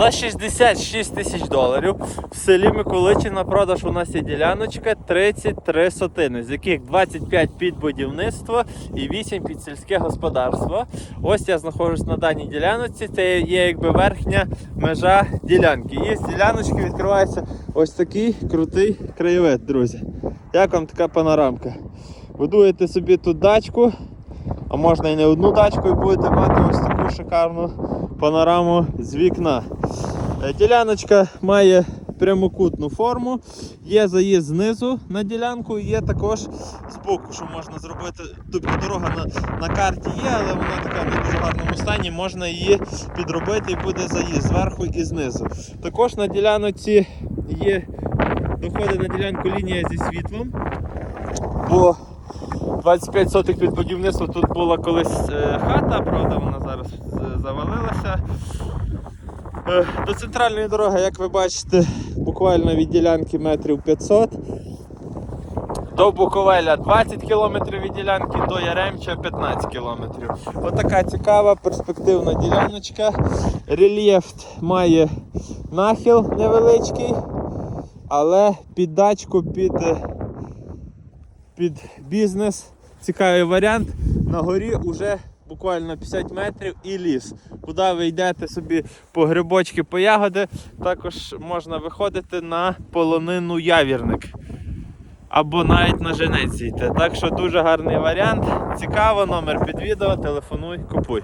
За 66 тисяч доларів в селі Миколичі на продаж у нас є діляночка 33 сотини, з яких 25 під будівництво і 8 під сільське господарство. Ось я знаходжусь на даній діляночці. Це є якби верхня межа ділянки. І з діляночки відкривається ось такий крутий краєвид, друзі. Як вам така панорамка? Будуєте собі тут дачку, а можна і не одну дачку, і будете мати ось таку шикарну панораму з вікна. Е, Діляночка має прямокутну форму, є заїзд знизу на ділянку, є також з боку, що можна зробити. Тобто дорога на, на карті є, але вона така в дуже гарному стані. Можна її підробити і буде заїзд зверху і знизу. Також на ділянці є доходить на ділянку лінія зі світлом. Бо 25 сотих під будівництво тут була колись е, хата, правда, вона зараз е, завалилася. Е, До центральної дороги, як ви бачите, буквально від ділянки метрів 500. До Буковеля 20 км від ділянки, до Яремча 15 км. Отака цікава перспективна діляночка. Рельєф має нахил невеличкий, але під дачку, під, е, під бізнес. Цікавий варіант. На горі вже буквально 50 метрів і ліс. Куди ви йдете собі по грибочки, по ягоди, також можна виходити на полонину явірник. Або навіть на женець йти. Так що дуже гарний варіант. Цікаво, номер під відео, телефонуй, купуй.